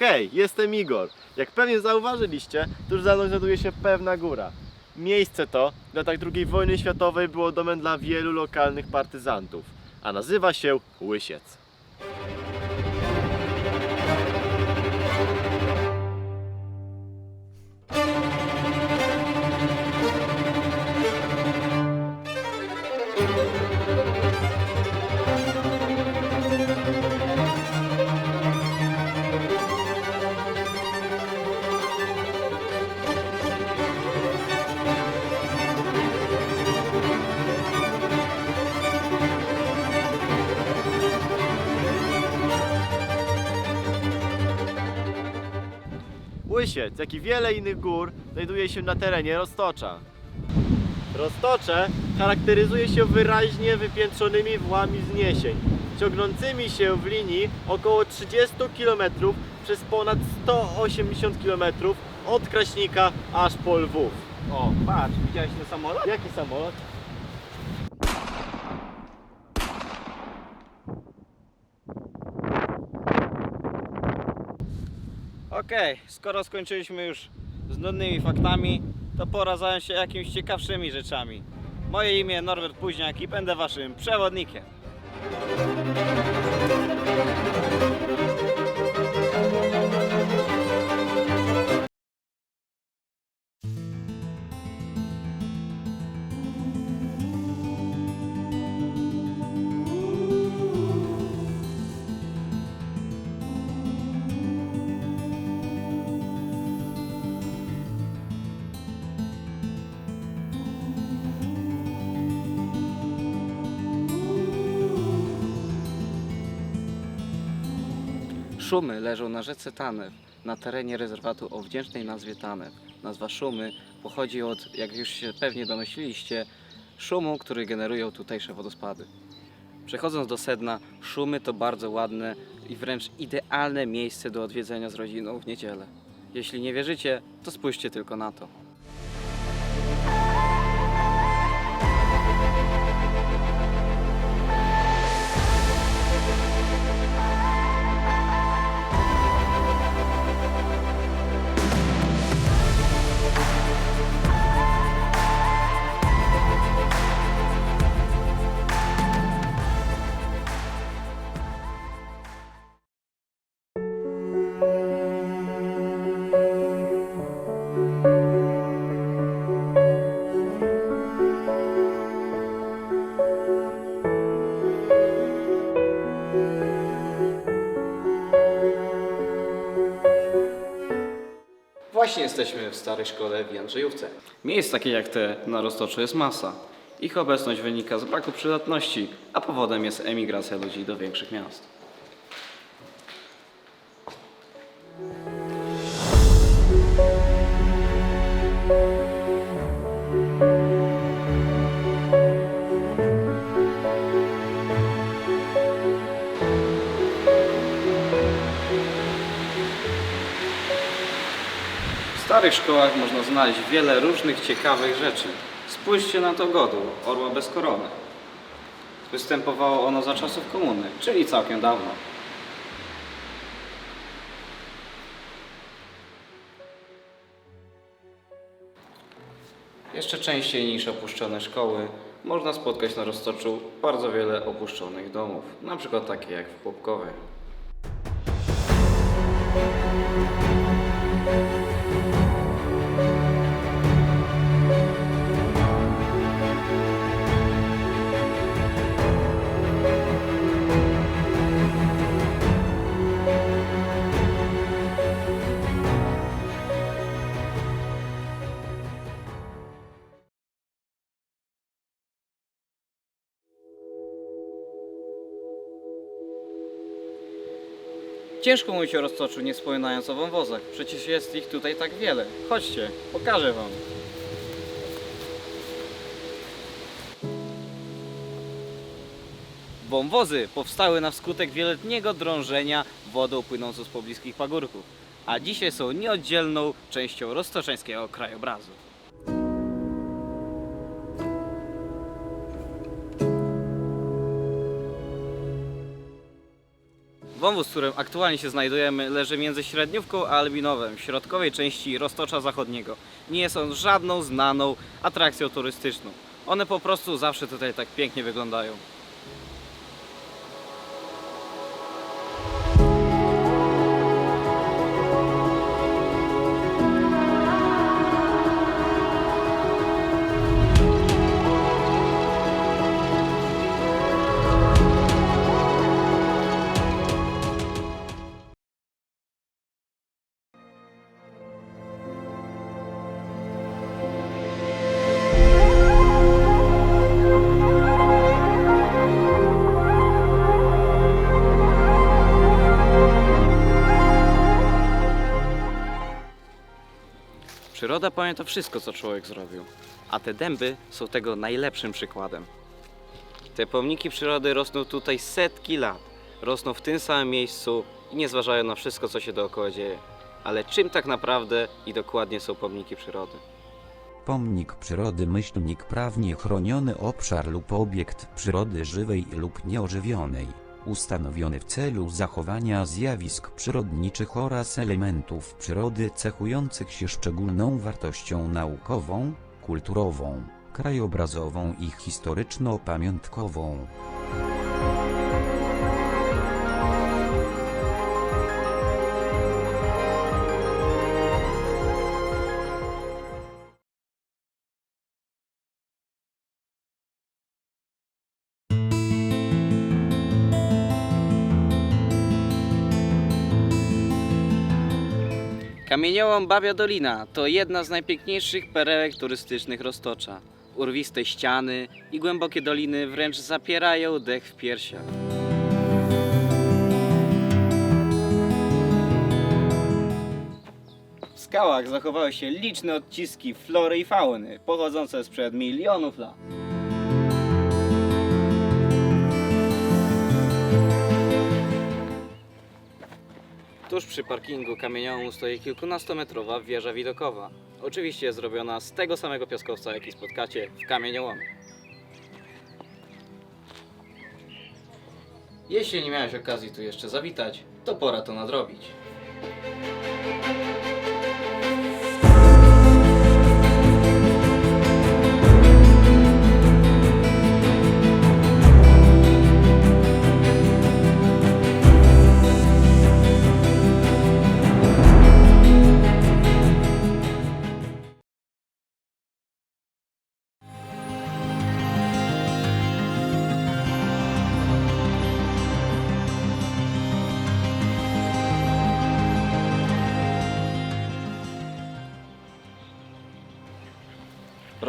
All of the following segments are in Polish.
Hej, jestem Igor. Jak pewnie zauważyliście, tuż za mną znajduje się pewna góra. Miejsce to w latach II wojny światowej było domem dla wielu lokalnych partyzantów, a nazywa się Łysiec. Łysiec, jak i wiele innych gór, znajduje się na terenie Roztocza. Roztocze charakteryzuje się wyraźnie wypiętrzonymi włami wzniesień, ciągnącymi się w linii około 30 km przez ponad 180 km od Kraśnika aż po Lwów. O, patrz, widziałeś ten samolot? Jaki samolot? Okej, skoro skończyliśmy już z nudnymi faktami, to pora zająć się jakimiś ciekawszymi rzeczami. Moje imię Norbert Późniak i będę waszym przewodnikiem. Szumy leżą na rzece Tanew, na terenie rezerwatu o wdzięcznej nazwie Tanew. Nazwa Szumy pochodzi od, jak już się pewnie domyśliliście, szumu, który generują tutejsze wodospady. Przechodząc do sedna, Szumy to bardzo ładne i wręcz idealne miejsce do odwiedzenia z rodziną w niedzielę. Jeśli nie wierzycie, to spójrzcie tylko na to. Właśnie jesteśmy w starej szkole w Jędrzejówce. Miejsc takich jak te na Roztoczu jest masa. Ich obecność wynika z braku przydatności, a powodem jest emigracja ludzi do większych miast. Starych szkołach można znaleźć wiele różnych ciekawych rzeczy. Spójrzcie na to godło, orła bez korony. Występowało ono za czasów komuny, czyli całkiem dawno. Jeszcze częściej niż opuszczone szkoły można spotkać na Roztoczu bardzo wiele opuszczonych domów, na przykład takie jak w Płopkowie. Ciężko mówić o roztoczu, nie wspominając o wąwozach. Przecież jest ich tutaj tak wiele. Chodźcie, pokażę wam. Wąwozy powstały na skutek wieloletniego drążenia wodą płynącą z pobliskich pagórków, a dzisiaj są nieoddzielną częścią roztoczeńskiego krajobrazu. Wąwóz, w którym aktualnie się znajdujemy, leży między Średniówką a Albinowem, w środkowej części Roztocza Zachodniego. Nie jest on żadną znaną atrakcją turystyczną. One po prostu zawsze tutaj tak pięknie wyglądają. Przyroda pamięta wszystko, co człowiek zrobił, a te dęby są tego najlepszym przykładem. Te pomniki przyrody rosną tutaj setki lat. Rosną w tym samym miejscu i nie zważają na wszystko, co się dookoła dzieje. Ale czym tak naprawdę i dokładnie są pomniki przyrody? Pomnik przyrody myślnik prawnie chroniony obszar lub obiekt przyrody żywej lub nieożywionej, ustanowiony w celu zachowania zjawisk przyrodniczych oraz elementów przyrody cechujących się szczególną wartością naukową, kulturową, krajobrazową i historyczno-pamiątkową. Kamieniołom Babia Dolina to jedna z najpiękniejszych perełek turystycznych Roztocza. Urwiste ściany i głębokie doliny wręcz zapierają dech w piersiach. W skałach zachowały się liczne odciski flory i fauny, pochodzące sprzed milionów lat. Tuż przy parkingu kamieniołomu stoi kilkunastometrowa wieża widokowa. Oczywiście zrobiona z tego samego piaskowca, jaki spotkacie w kamieniołomie. Jeśli nie miałeś okazji tu jeszcze zawitać, to pora to nadrobić.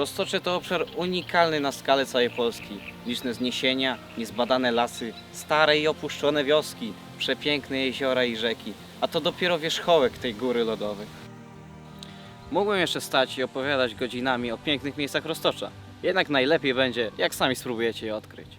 Roztocze to obszar unikalny na skalę całej Polski. Liczne zniesienia, niezbadane lasy, stare i opuszczone wioski, przepiękne jeziora i rzeki, a to dopiero wierzchołek tej góry lodowej. Mógłbym jeszcze stać i opowiadać godzinami o pięknych miejscach Roztocza, jednak najlepiej będzie, jak sami spróbujecie je odkryć.